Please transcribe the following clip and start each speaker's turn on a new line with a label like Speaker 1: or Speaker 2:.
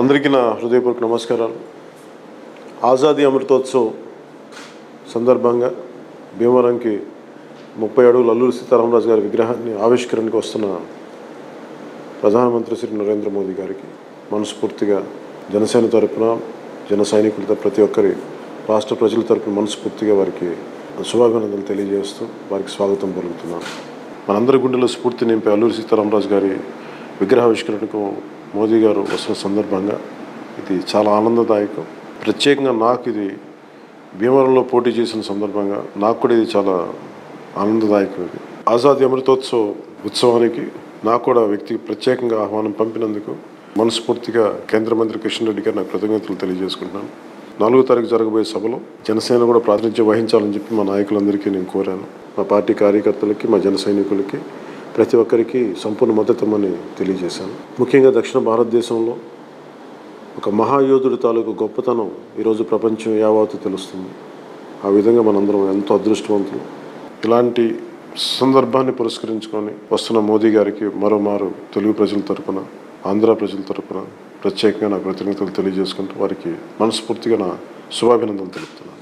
Speaker 1: అందరికీ నా హృదయపూర్వక నమస్కారాలు. ఆజాదీ అమృతోత్సవ్ సందర్భంగా భీమవరంకి ముప్పై అడుగులు అల్లూరి సీతారామరాజు గారి విగ్రహాన్ని ఆవిష్కరణకు వస్తున్న ప్రధానమంత్రి శ్రీ నరేంద్ర మోదీ గారికి మనస్ఫూర్తిగా జనసేన తరపున జన సైనికులతో ప్రతి ఒక్కరి రాష్ట్ర ప్రజల తరపున మనస్ఫూర్తిగా వారికి శుభాభినందనలు తెలియజేస్తూ వారికి స్వాగతం పలుకుతున్నాను. మనందరి గుండెలో స్ఫూర్తి నింపే అల్లూరి సీతారామరాజు గారి విగ్రహావిష్కరణకు మోదీ గారు వస్తున్న సందర్భంగా ఇది చాలా ఆనందదాయకం. ప్రత్యేకంగా నాకు ఇది భీమవరంలో పోటీ చేసిన సందర్భంగా నాకు కూడా ఇది చాలా ఆనందదాయకం ఇది. ఆజాదీ అమృతోత్సవ్ ఉత్సవానికి నాకు కూడా వ్యక్తి ప్రత్యేకంగా ఆహ్వానం పంపినందుకు మనస్ఫూర్తిగా కేంద్ర మంత్రి కిషన్ రెడ్డి గారు నాకు కృతజ్ఞతలు తెలియజేసుకుంటున్నాను. నాలుగో తారీఖు జరగబోయే సభలో జనసేన కూడా ప్రాతినిధ్యం వహించాలని చెప్పి మా నాయకులందరికీ నేను కోరాను. మా పార్టీ కార్యకర్తలకి మా జన సైనికులకి ప్రతి ఒక్కరికి సంపూర్ణ మద్దతు తెలియజేశాను. ముఖ్యంగా దక్షిణ భారతదేశంలో ఒక మహాయోధుడి తాలూకు గొప్పతనం ఈరోజు ప్రపంచం యావత్తు తెలుస్తుంది. ఆ విధంగా మనందరం ఎంతో అదృష్టవంతులు. ఇలాంటి సందర్భాన్ని పురస్కరించుకొని వస్తున్న మోదీ గారికి మరోమారు తెలుగు ప్రజల తరపున ఆంధ్ర ప్రజల తరపున ప్రత్యేకంగా నా కృతజ్ఞతలు తెలియజేసుకుంటూ వారికి మనస్ఫూర్తిగా నా శుభాభినందనలు తెలుపుతున్నాను.